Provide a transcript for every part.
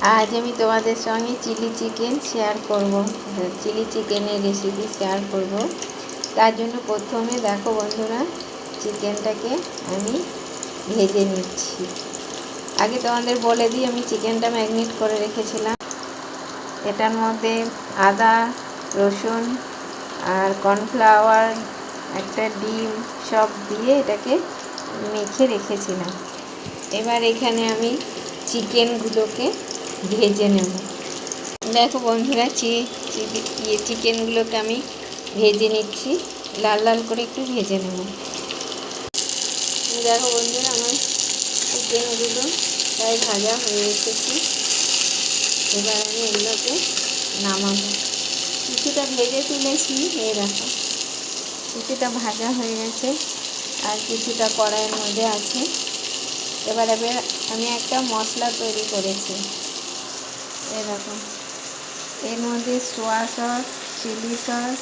আজ আমি তোমাদের সঙ্গে চিলি চিকেন শেয়ার করব, চিলি চিকেনের রেসিপি শেয়ার করব। তার জন্য প্রথমে দেখো বন্ধুরা, চিকেনটাকে আমি ভেজে নিচ্ছি। আগে তোমাদের বলে দিই, আমি চিকেনটা ম্যাগনেট করে রেখেছিলাম। এটার মধ্যে আদা, রসুন আর কর্নফ্লাওয়ার, একটা ডিম সব দিয়ে এটাকে মেখে রেখেছিলাম। এবার এখানে আমি চিকেনগুলোকে ভেজে নেব। দেখো বন্ধুরা, চি ইয়ে চিকেনগুলোকে আমি ভেজে নিচ্ছি। লাল লাল করে একটু ভেজে নেব। দেখো বন্ধুরা, আমার চিকেনগুলো প্রায় ভাজা হয়ে এসেছে। এবার আমি এগুলোকে নামাবো। কিছুটা ভেজে তুলেছি, এই দেখো। কিছুটা ভাজা হয়ে গেছে আর কিছুটা কড়াইয়ের মধ্যে আছে। এবার এবার আমি একটা মশলা তৈরি করেছি। এরকম। এর মধ্যে সোয়া সস চিলি সস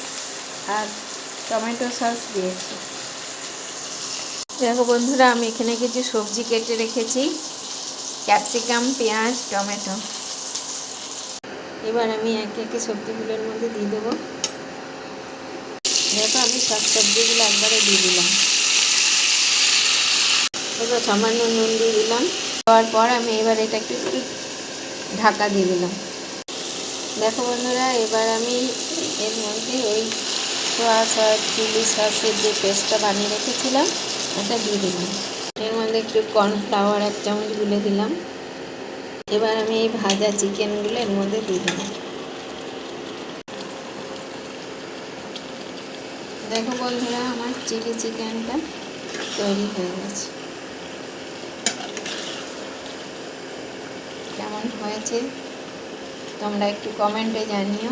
আর টমেটো সস দিয়েছি। দেখো বন্ধুরা, আমি এখানে কিছু সবজি কেটে রেখেছি। ক্যাপসিকাম, পেঁয়াজ, টমেটো। এবার আমি একে একে সবজিগুলোর মধ্যে দিয়ে দেবো। দেখো, আমি সব সবজিগুলো একবারে দিয়ে দিলাম। এবার সামান্য নুন দিয়ে দিলাম। দেওয়ার পর আমি এবার এটাকে একটু ঢাকা দিয়ে দিলাম। দেখো বন্ধুরা, এবার আমি এর মধ্যে ওই সোয়া সস চিলি সসের যে পেস্টটা বানিয়ে রেখেছিলাম, ওটা দিয়ে দিলাম। এর মধ্যে একটু কর্নফ্লাওয়ার এক চামচ গুলে দিলাম। এবার আমি এই ভাজা চিকেনগুলো এর মধ্যে দিয়ে দিলাম। দেখো বন্ধুরা, আমার চিলি চিকেনটা তৈরি হয়ে গেছে। কেমন হয়েছে তোমরা একটু কমেন্টে জানিও।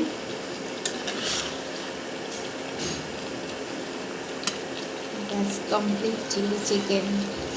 Complete chilli chicken